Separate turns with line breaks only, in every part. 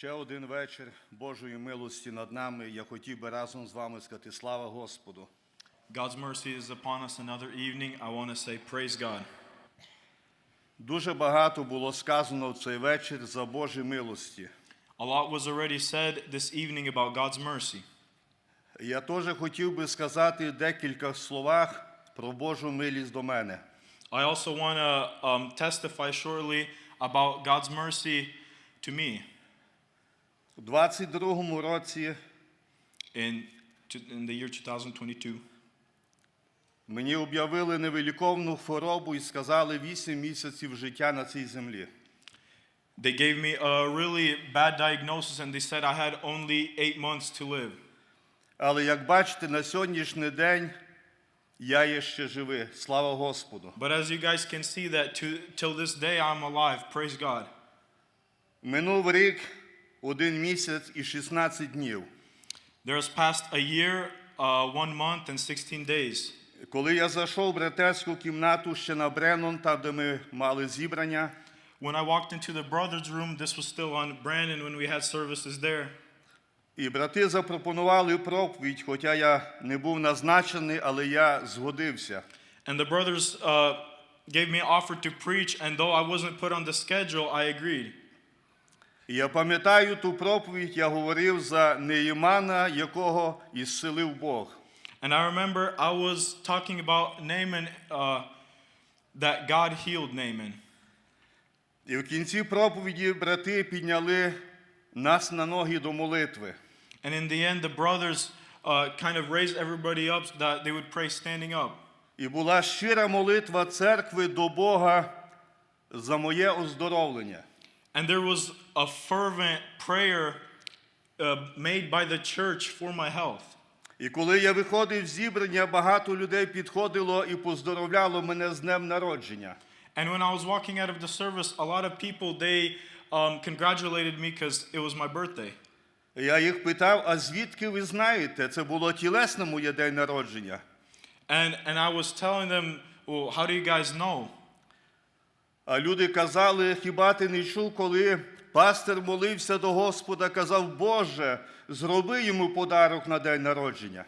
Ще один вечір Божої милості над нами. Я хотів би разом з вами сказати слава Господу.
God's mercy is upon us another evening. I want to say, Praise God.
Дуже багато було сказано в цей вечір за Божі милості.
A lot was already said this evening about God's mercy.
Я теж хотів би сказати декілька словах про Божу милість до мене.
I also want to um, testify shortly about God's mercy to me.
У 22-му році
In, in the year 2022,
мені об'явили невиліковну хворобу і сказали 8 місяців життя на цій землі.
they gave me a really bad diagnosis and they said I had only eight months to live.
Але як бачите, на сьогоднішній день я є ще живий. Слава Господу.
But as you guys can see that to, till this day I'm alive. Praise God.
Минув рік, один місяць і 16 днів.
There has passed a year, uh, one month, and 16 days.
Коли я зайшов в братерську кімнату ще на Бреннон, там, де ми мали зібрання,
When I walked into the brother's room, this was still on Brandon when we had services there.
і брати запропонували проповідь, хоча я не був назначений, але я згодився.
And the brothers uh, gave me an offer to preach, and though I wasn't put on the schedule, I agreed.
І я пам'ятаю ту проповідь, я говорив за Неїмана, якого ісцелив Бог.
And I remember I was talking about Naaman, uh, that God healed Naaman.
І в кінці проповіді брати підняли нас на ноги до молитви.
And in the end, the brothers uh, kind of raised everybody up so that they would pray standing up.
І була щира молитва церкви до Бога за моє оздоровлення.
And there was a fervent prayer uh, made by the church for my health.
І коли я виходив з зібрання, багато людей підходило і поздоровляло мене з днем народження.
And when I was walking out of the service, a lot of people they um, congratulated me because it was my birthday.
Я їх питав, а звідки ви знаєте? Це було тілесно моє день народження.
And and I was telling them, well, how do you guys know?
А люди казали, хіба ти не чув, коли пастир молився до Господа, казав, Боже, зроби йому подарок на день народження.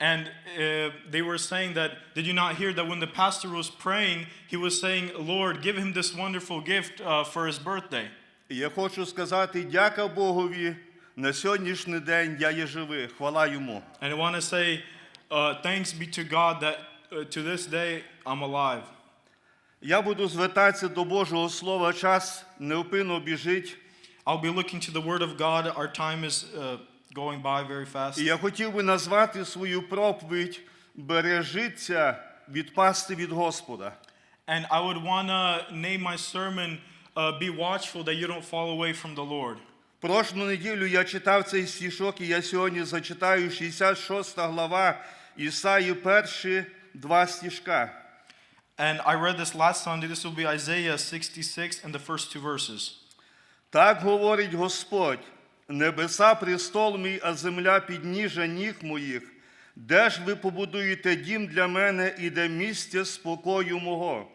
And uh, they were saying that, did you not hear that when the pastor was praying, he was saying, Lord, give him this wonderful gift uh, for his birthday.
Я хочу сказати, дяка Богові, на сьогоднішній день я є живий, хвала йому.
And I want to say, uh, thanks be to God that uh, to this day I'm alive.
Я буду звертатися до Божого Слова, час невпинно біжить.
I'll be looking to the Word of God. Our time is uh, going by very fast.
І я хотів би назвати свою проповідь «Бережіться відпасти від Господа».
And I would want to name my sermon, uh, Be Watchful That You Don't Fall Away from the Lord.
Прошлу неділю я читав цей стишок, і я сьогодні зачитаю 66 глава Ісаї перші два стишка.
And I read this last Sunday. This will be Isaiah 66 and the first two verses.
Так говорить Господь, небеса престол мій, а земля підніжжя ніг моїх. Де ж ви побудуєте дім для мене і де місце спокою мого?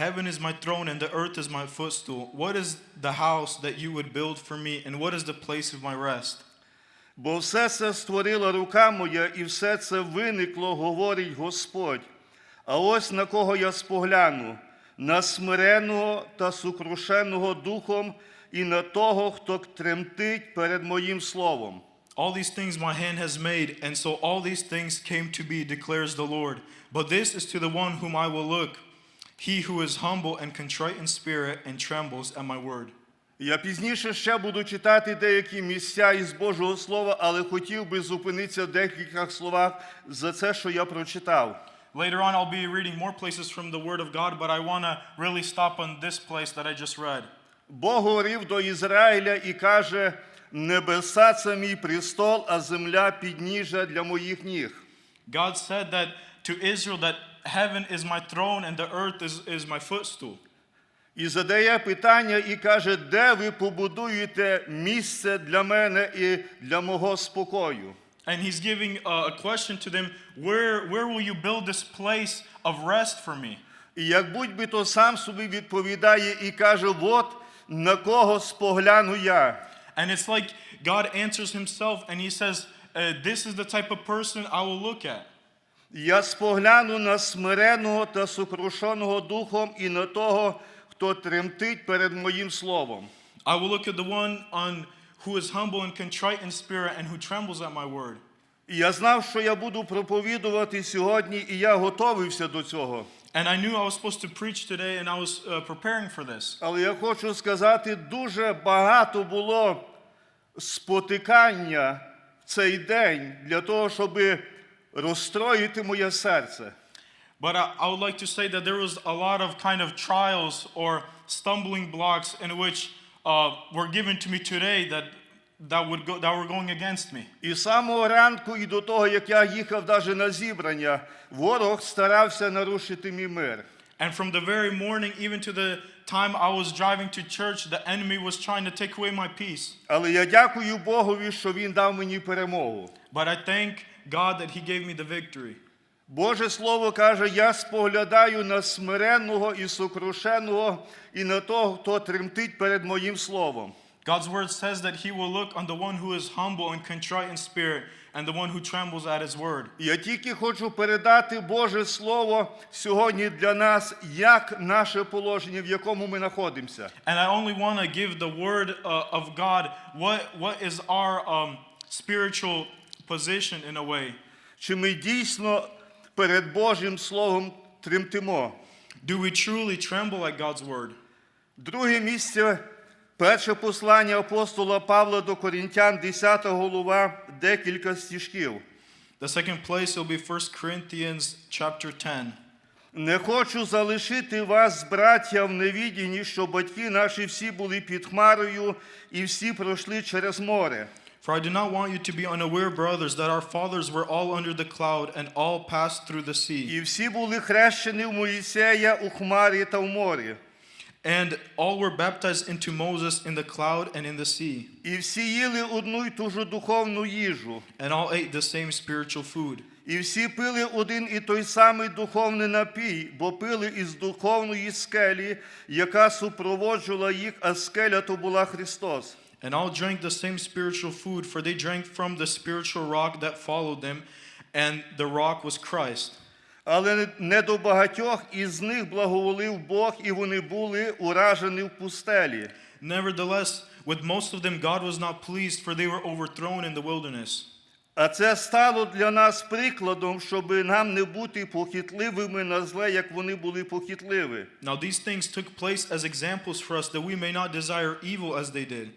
Heaven is my throne and the earth is my footstool. What is the house that you would build for me, and what is the place of my rest?
Бо все це створила рука моя, і все це виникло, говорить Господь. А ось на кого я спогляну, на смиреного та сукрушеного духом, і на того, хто тремтить перед моїм словом.
All these things my hand has made, and so all these things came to be, declares the Lord. But this is to the one whom I will look, he who is humble and contrite in spirit and trembles at my word.
Я пізніше ще буду читати деякі місця із Божого Слова, але хотів би зупинитися в декількох словах за це, що я прочитав.
Later on, I'll be reading more places from the Word of God, but I want to really stop on this place that I just read.
Бог говорив до Ізраїля і каже: Небеса це мій престол, а земля підніжжя для моїх ніг.
God said that to Israel that heaven is my throne and the earth is, is my footstool.
І задає питання і каже, де ви побудуєте місце для мене і для мого спокою.
And he's giving a, a question to them where, where will you build this place of rest for me?
І як будь-би то сам собі відповідає і каже, от на кого спогляну я.
And it's like God answers himself and he says, uh, This is the type of person I will look at.
Я спогляну на смиреного та сокрушеного духом і на того, хто тремтить перед моїм словом.
I will look at the one on who is humble and contrite in spirit and who trembles at my word.
І я знав, що я буду проповідувати сьогодні, і я готовився до цього.
And I knew I was supposed to preach today and I was uh, preparing for this.
Але я хочу сказати, дуже багато було спотикання в цей день для того, щоб розстроїти моє серце.
But I, I would like to say that there was a lot of kind of trials or stumbling blocks in which uh, were given to me today that, that, would go, that were going against me.
І з самого ранку, і до того, як я їхав навіть на зібрання, ворог старався нарушити мій мир.
And from the very morning, even to the time I was driving to church, the enemy was trying to take away my peace.
Але я дякую Богові, що Він дав мені перемогу.
But I thank God that He gave me the victory.
Боже Слово каже, я споглядаю на смиренного і сокрушеного, і на того, хто тремтить перед моїм словом.
God's word says that He will look on the one who is humble and contrite in spirit and the one who trembles at His word.
Я тільки хочу передати Боже Слово сьогодні для нас, як наше положення, в якому ми знаходимося.
And I only want to give the word uh, of God what, what is our um, spiritual position in a way.
Чи ми дійсно перед Божим Словом тремтимо?
Do we truly tremble at God's word?
Друге місце, перше послання апостола Павла до Корінтян, 10 голова, декілька стишків.
The second place will be 1 Corinthians chapter 10.
Не хочу залишити вас, браття, в невідінні, що батьки наші всі були під хмарою і всі пройшли через море.
For I do not want you to be unaware, brothers, that our fathers were all under the cloud and all passed through the sea.
І всі були хрещені в Моїсея у хмарі та в морі.
And all were baptized into Moses in the cloud and in the sea.
І всі їли одну й ту ж духовну їжу.
And all ate the same spiritual food.
І всі пили один і той самий духовний напій, бо пили із духовної скелі, яка супроводжувала їх, а скеля то була Христос.
And all drank the same spiritual food, for they drank from the spiritual rock that followed them, and the rock was Christ.
Але не до багатьох із них благоволив Бог, і вони були уражені в пустелі.
Nevertheless, with most of them God was not pleased, for they were overthrown in the wilderness.
А це стало для нас прикладом, щоб нам не бути похитливими на зле, як вони були похитливі.
Now these things took place as examples for us, that we may not desire evil as they did.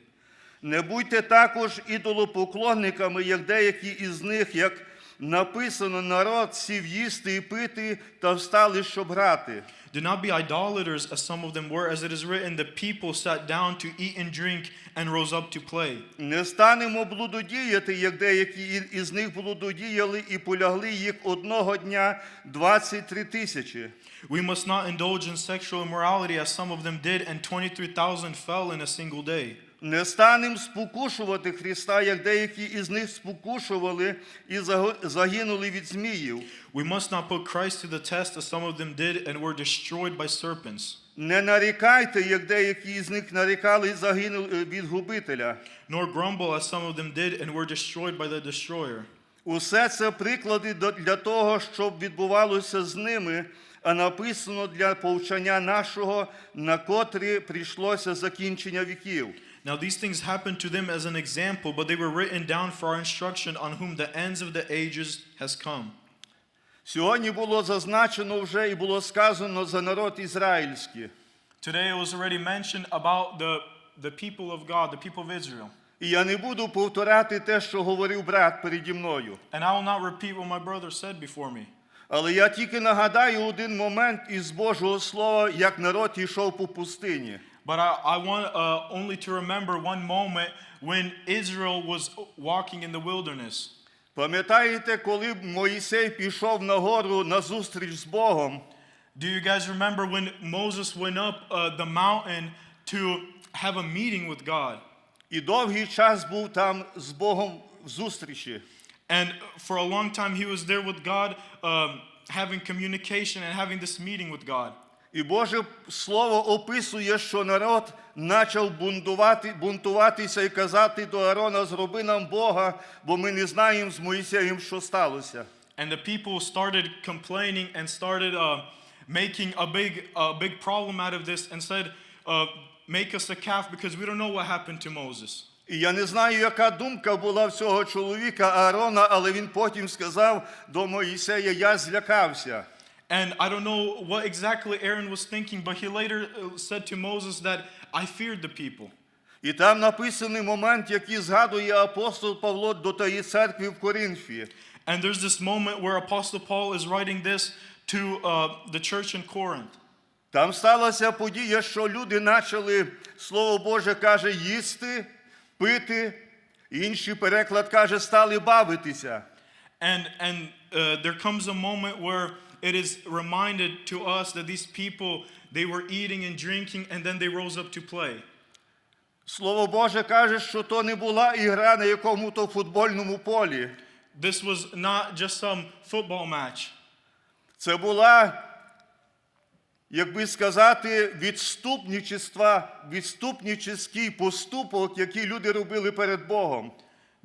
Не будьте також ідолопоклонниками, як деякі із них, як написано, народ сів їсти і пити та встали, щоб грати.
Do not be idolaters, as some of them were, as it is written, the people sat down to eat and drink and rose up to play.
Не станемо блудодіяти, як деякі із них блудодіяли і полягли їх одного дня 23 тисячі.
We must not indulge in sexual immorality, as some of them did, and 23,000 fell in a single day.
Не станемо спокушувати Христа, як деякі із них спокушували і загинули від зміїв.
We must not put Christ to the test, as some of them did, and were destroyed by serpents.
Не нарікайте, як деякі із них нарікали і загинули від губителя.
Nor grumble, as some of them did, and were destroyed by the destroyer.
Усе це приклади для того, щоб відбувалося з ними, а написано для повчання нашого, на котрі прийшлося закінчення віків.
Now these things happened to them as an example, but they were written down for our instruction, on whom the ends of the ages has come.
Сьогодні було зазначено вже і було сказано за народ ізраїльський.
Today it was already mentioned about the, the people of God, the people of Israel.
І я не буду повторяти те, що говорив брат переді мною.
And I will not repeat what my brother said before me.
Але я тільки нагадаю один момент із Божого Слова, як народ йшов по пустині.
But I, I want uh, only to remember one moment when Israel was walking in the wilderness.
Пам'ятаєте, коли Моїсей пішов на гору на зустріч з Богом,
Do you guys remember when Moses went up uh, the mountain to have a meeting with God?
і довгий час був там з Богом в зустрічі.
And for a long time, he was there with God, um, having communication and having this meeting with God.
І Боже Слово описує, що народ почав бунтувати, бунтуватися і казати до Аарона, зроби нам Бога, бо ми не знаємо з Моїсеєм, що сталося.
And the people started complaining and started uh, making a big, a big problem out of this and said, uh, Make us a calf because we don't know what happened to Moses.
І я не знаю, яка думка була в цього чоловіка Аарона, але він потім сказав до Моїсея, я злякався.
And I don't know what exactly Aaron was thinking, but he later uh, said to Moses that I feared the people.
І там написаний момент, який згадує апостол Павло до тієї церкви в Коринфі.
And there's this moment where Apostle Paul is writing this to uh, the church in Corinth.
Там сталася подія, що люди почали, Слово Боже каже, їсти, пити. Інший переклад каже, стали бавитися.
And, and uh, there comes a moment where it is reminded to us that these people, they were eating and drinking and then they rose up to play.
Слово Боже каже, що то не була ігра на якому-то футбольному полі.
This was not just some football match.
Це була, як би сказати, відступничества, відступнический поступок, який люди робили перед Богом.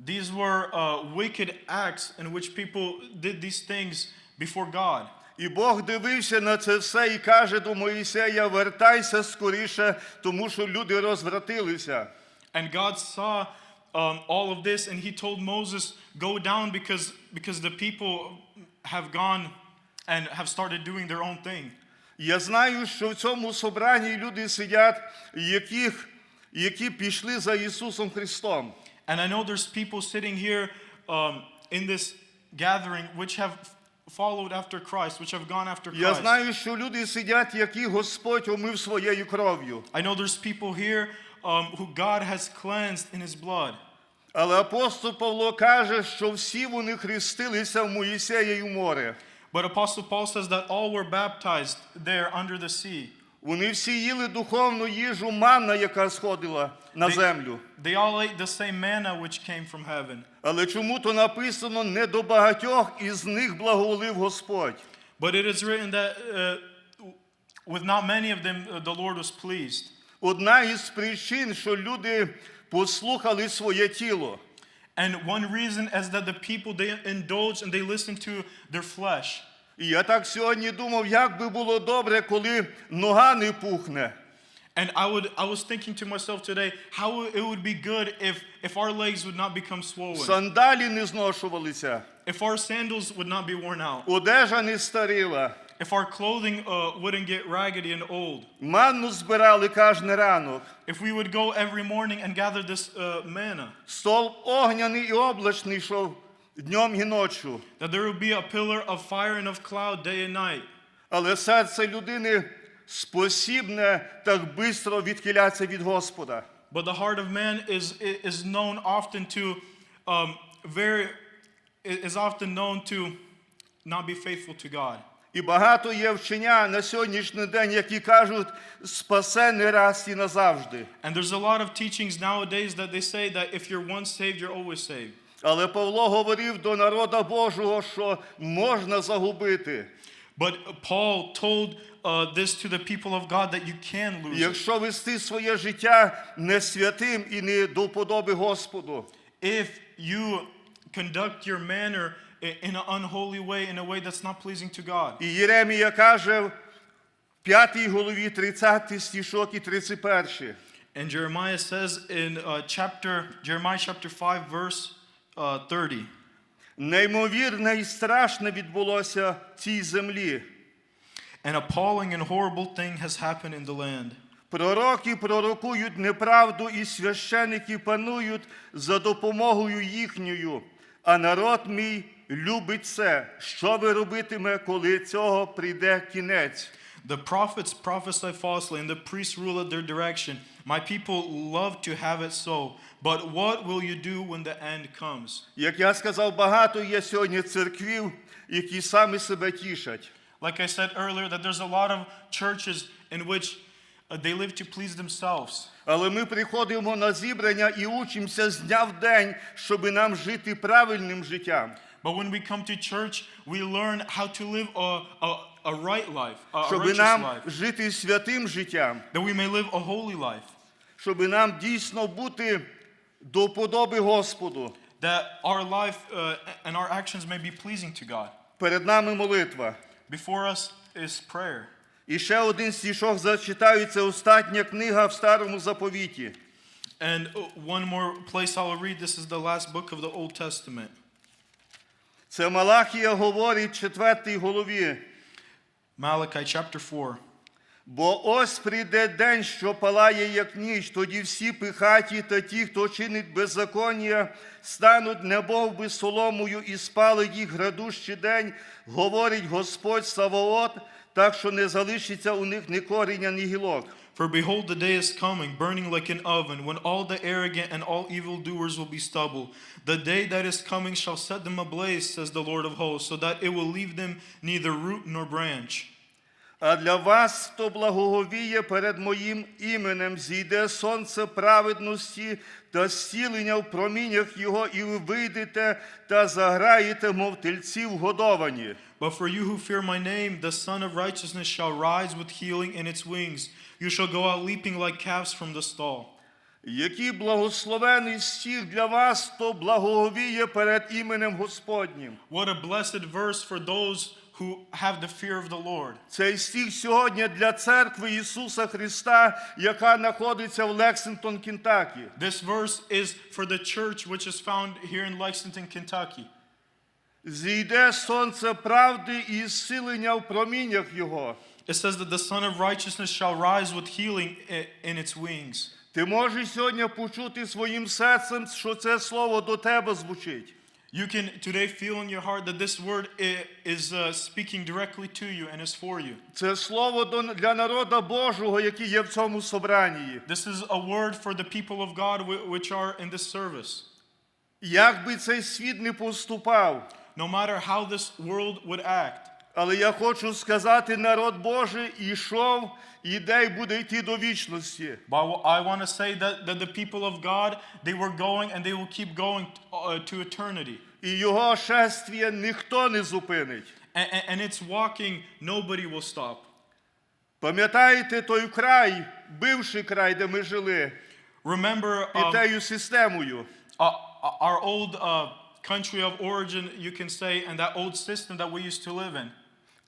These were uh, wicked acts in which people did these things before God.
І Бог дивився на це все і каже до Моїсея: вертайся скоріше, тому що люди розвратилися.
And God saw um, all of this and he told Moses, Go down because, because the people have gone and have started doing their own thing.
Я знаю, що в цьому собранні люди сидять, яких, які пішли за Ісусом Христом.
And I know there's people sitting here um, in this gathering which have followed after Christ, which have gone after
Я
Christ.
знаю, що люди сидять, які Господь омив своєю кров'ю.
I know there's people here um, who God has cleansed in his blood.
Але апостол Павло каже, що всі вони хрестилися в Моїсея і в море.
But Apostle Paul says that all were baptized there under the sea.
Вони всі їли духовну їжу манна, яка сходила на
They-
землю.
They all ate the same manna which came from heaven.
Але чому то написано не до багатьох із них благоволив Господь.
But it is written that uh, with not many of them uh, the Lord was pleased.
Одна із причин, що люди послухали своє тіло.
And one reason is that the people they indulge and they listen to their flesh.
І я так сьогодні думав, як би було добре, коли нога не пухне.
And I would I was thinking to myself today how it would be good if if our legs would not become swollen.
Сандалі не зношувалися,
If our sandals would not be worn out.
одежа не старіла.
If our clothing uh, wouldn't get raggedy and old.
Манну збирали кожен ранок.
If we would go every morning and gather this uh, manna.
Стол огняний і облачний йшов днем і ночі.
That there would be a pillar of fire and of cloud day and night.
Але серце людини спосібне так швидко відхилятися від Господа.
But the heart of man is, is known often to um, very is often known to not be faithful to God.
І багато є вчення на сьогоднішній день, які кажуть, спасе не раз і назавжди.
And there's a lot of teachings nowadays that they say that if you're once saved, you're always saved.
Але Павло говорив до народа Божого, що можна загубити.
But Paul told uh, this to the people of God that you can lose. it.
Якщо вести своє життя не святим і не до вподоби Господу.
If you conduct your manner i- in an unholy way, in a way that's not pleasing to God.
І Єремія каже в 5 голові 30 стішок і 31.
And Jeremiah says in uh, chapter Jeremiah chapter 5 verse uh, 30.
Неймовірне і страшне відбулося цій землі.
An appalling and horrible thing has happened in the land.
Пророки пророкують неправду, і священики панують за допомогою їхньою. А народ мій любить це. Що ви робитиме, коли цього прийде кінець?
The prophets prophesy falsely, and the priests rule at their direction. My people love to have it so. But what will you do when the end comes?
Як я сказав, багато є сьогодні церквів, які самі себе тішать.
Like I said earlier, that there's a lot of churches in which uh, they live to please themselves.
Але ми приходимо на зібрання і учимося з дня в день, щоб нам жити правильним життям.
But when we come to church, we learn how to live a, a, a right life, a,
щоб
righteous
нам
life,
жити святим життям,
that we may live a holy life,
щоб нам дійсно бути до подоби Господу.
that our life uh, and our actions may be pleasing to God.
Перед нами молитва.
Before us is prayer.
І ще один стішок зачитаю, це остання книга в Старому Заповіті.
And uh, one more place I'll read. This is the last book of the Old Testament.
Це Малахія говорить в четвертій голові.
Malachi chapter 4.
Бо ось прийде день, що палає, як ніч, тоді всі пихаті та ті, хто чинить беззаконня, стануть небовби соломою і спали їх градущий день, говорить Господь Саваот, так що не залишиться у них ні коріння, ні гілок.
For behold, the day is coming, burning like an oven, when all the arrogant and all evildoers will be stubble. The day that is coming shall set them ablaze, says the Lord of hosts, so that it will leave them neither root nor branch.
А для вас, хто благоговіє перед моїм іменем, зійде сонце праведності та зцілення в проміннях його, і ви вийдете та заграєте, мов тельці вгодовані.
But for you who fear my name, the Son of Righteousness shall rise with healing in its wings. You shall go out leaping like calves from the stall.
Який благословений стих для вас, хто благоговіє перед іменем Господнім.
What a blessed verse for those who have the fear of the Lord.
Цей стих сьогодні для церкви Ісуса Христа, яка знаходиться в Лексингтон, Кентакі.
This verse is for the church which is found here in Lexington, Kentucky.
Зійде сонце правди і зцілення в проміннях Його.
It says that the Son of Righteousness shall rise with healing i- in its wings.
Ти можеш сьогодні почути своїм серцем, що це слово до тебе звучить.
You can today feel in your heart that this word i- is uh, speaking directly to you and is for you.
Це слово до- для народа Божого, який є в цьому собранні.
This is a word for the people of God whi- which are in this service.
Як би цей світ не поступав,
No matter how this world would act,
але я хочу сказати, народ Божий ішов, іде і буде йти до вічності.
but I want to say that, that the people of God, they were going and they will keep going uh, to eternity.
І його шествіє ніхто не зупинить.
And, and, and it's walking, nobody will stop.
Пам'ятаєте той край, бивший край, де ми жили,
Remember
і
um,
тею системою.
uh, our old uh, country of origin, you can say, and that old system that we used to live in.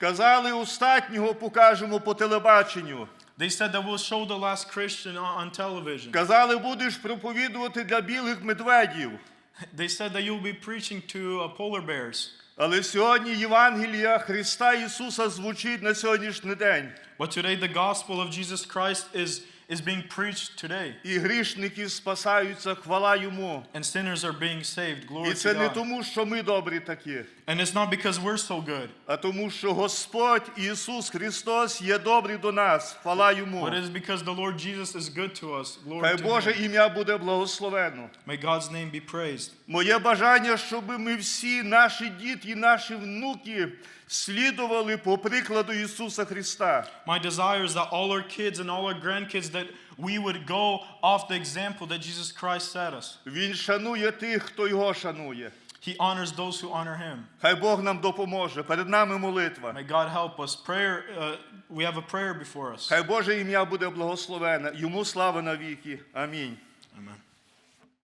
Казали, остатнього покажемо по телебаченню.
They said that we'll show the last Christian on, on television.
Казали, будеш проповідувати для білих медведів.
They said that you'll be preaching to uh, polar bears.
Але сьогодні Євангелія Христа Ісуса звучить на сьогоднішній день.
But today, the gospel of Jesus Christ is, is being preached today.
І грішники спасаються, хвала йому.
And sinners are being saved.
І
Glory
це
to
не
God.
тому, що ми добрі такі,
And it's not because we're so good,
а тому, що Господь Ісус Христос є добрий до нас. Хвала йому.
but it's because the Lord Jesus is good to us. Glory
Хай
to
Боже
Him.
ім'я буде благословено.
May God's name be praised.
Моє бажання, щоб ми всі, наші діти і наші внуки, слідували по прикладу Ісуса Христа.
My desire is that all our kids and all our grandkids that we would go off the example that Jesus Christ set us.
Він шанує тих, хто його шанує.
He honors those who honor him.
Хай Бог нам допоможе. Перед нами молитва.
May God help us. Prayer, uh, we have a prayer before us.
Хай Боже ім'я буде благословене. Йому слава навіки. Амінь.
Amen.